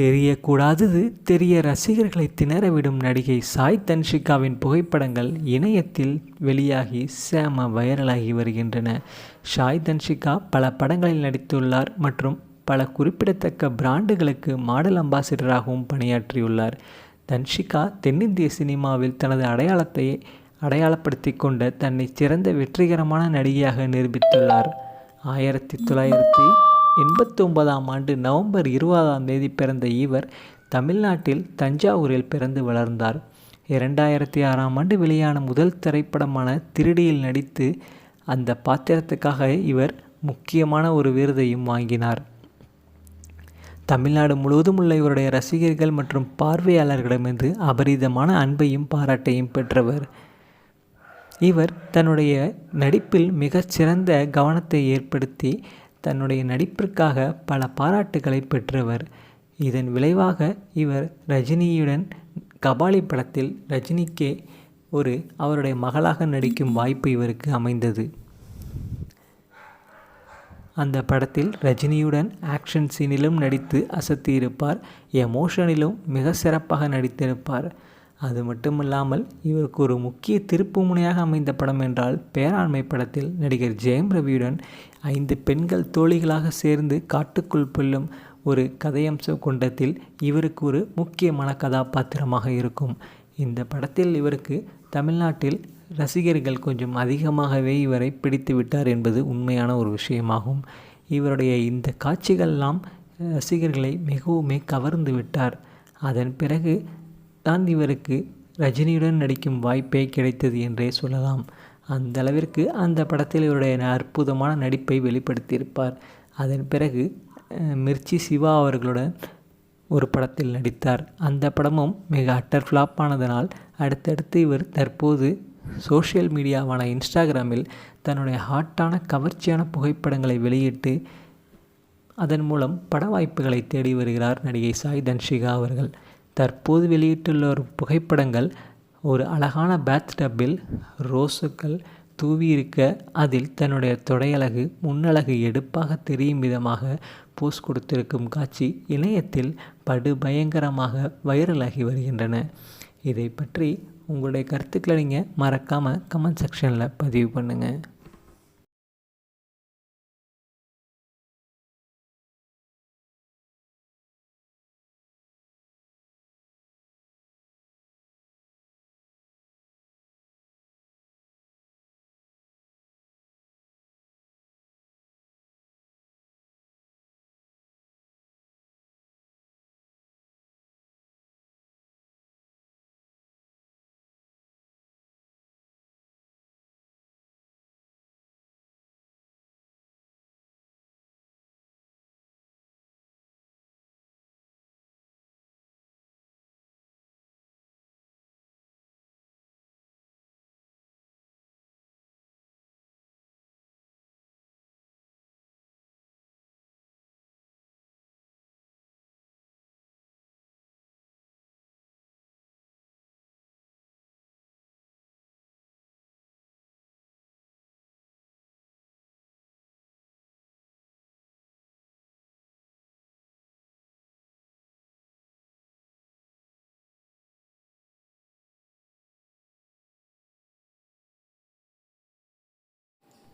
தெரியக்கூடாதது. தெரிய ரசிகர்களை திணறவிடும் நடிகை சாய் தன்ஷிகாவின் புகைப்படங்கள் இணையத்தில் வெளியாகி சேம வைரலாகி வருகின்றன. சாய் தன்ஷிகா பல படங்களில் நடித்துள்ளார் மற்றும் பல குறிப்பிடத்தக்க பிராண்டுகளுக்கு மாடல் அம்பாசிடராகவும் பணியாற்றியுள்ளார். தன்ஷிகா தென்னிந்திய சினிமாவில் தனது அடையாளத்தை அடையாளப்படுத்தி கொண்ட தன்னை சிறந்த வெற்றிகரமான நடிகையாக நிரூபித்துள்ளார். ஆயிரத்தி தொள்ளாயிரத்தி எண்பத்தி ஒன்பதாம் ஆண்டு நவம்பர் இருபதாம் தேதி பிறந்த இவர் தமிழ்நாட்டில் தஞ்சாவூரில் பிறந்து வளர்ந்தார். இரண்டாயிரத்தி ஆறாம் ஆண்டு வெளியான முதல் திரைப்படமான திருடியில் நடித்து அந்த பாத்திரத்துக்காக இவர் முக்கியமான ஒரு விருதையும் வாங்கினார். தமிழ்நாடு முழுவதும் உள்ள இவருடைய ரசிகர்கள் மற்றும் பார்வையாளர்களிடமிருந்து அபரிதமான அன்பையும் பாராட்டையும் பெற்றவர். இவர் தன்னுடைய நடிப்பில் மிகச்சிறந்த கவனத்தை ஏற்படுத்தி தன்னுடைய நடிப்பிற்காக பல பாராட்டுகளை பெற்றவர். இதன் விளைவாக இவர் ரஜினியுடன் கபாலி படத்தில் ரஜினிக்கே ஒரு அவருடைய மகளாக நடிக்கும் வாய்ப்பு இவருக்கு அமைந்தது. அந்த படத்தில் ரஜினியுடன் ஆக்ஷன் சீனிலும் நடித்து அசத்தியிருப்பார். எமோஷனிலும் மிக சிறப்பாக நடித்திருப்பார். அது மட்டுமல்லாமல் இவருக்கு ஒரு முக்கிய திருப்பு முனையாக அமைந்த படம் என்றால் பேராண்மை படத்தில் நடிகர் ஜெயம் ரவியுடன் ஐந்து பெண்கள் தோழிகளாக சேர்ந்து காட்டுக்குள் புல்லும் ஒரு கதையம்சம் கொண்டத்தில் இவருக்கு ஒரு முக்கியமான கதாபாத்திரமாக இருக்கும். இந்த படத்தில் இவருக்கு தமிழ்நாட்டில் ரசிகர்கள் கொஞ்சம் அதிகமாகவே இவரை பிடித்து விட்டார் என்பது உண்மையான ஒரு விஷயமாகும். இவருடைய இந்த காட்சிகள்லாம் ரசிகர்களை மிகவுமே கவர்ந்து விட்டார். அதன் பிறகு தான் இவருக்கு ரஜினியுடன் நடிக்கும் வாய்ப்பே கிடைத்தது என்றே சொல்லலாம். அந்த அளவிற்கு அந்த படத்தில் இவருடைய அற்புதமான நடிப்பை வெளிப்படுத்தியிருப்பார். அதன் பிறகு மிர்ச்சி சிவா அவர்களுடன் ஒரு படத்தில் நடித்தார். அந்த படமும் மிக அட்டர் ஃப்ளாப் ஆனதனால் அடுத்தடுத்து இவர் தற்போது சோஷியல் மீடியாவான இன்ஸ்டாகிராமில் தன்னுடைய ஹாட்டான கவர்ச்சியான புகைப்படங்களை வெளியிட்டு அதன் மூலம் பட வாய்ப்புகளை தேடி வருகிறார் நடிகை சாய் தன்ஷிகா அவர்கள். தற்போது வெளியிட்டுள்ள ஒரு புகைப்படங்கள் ஒரு அழகான பேத் டப்பில் ரோஸுக்கள் தூவியிருக்க அதில் தன்னுடைய தொடையழகு முன்னழகு எடுப்பாக தெரியும் விதமாக போஸ் கொடுத்திருக்கும் காட்சி இணையத்தில் படு பயங்கரமாக வைரலாகி வருகின்றன. இதை பற்றி உங்களுடைய கருத்துக்களை நீங்கள் மறக்காமல் கமெண்ட் செக்ஷனில் பதிவு பண்ணுங்கள்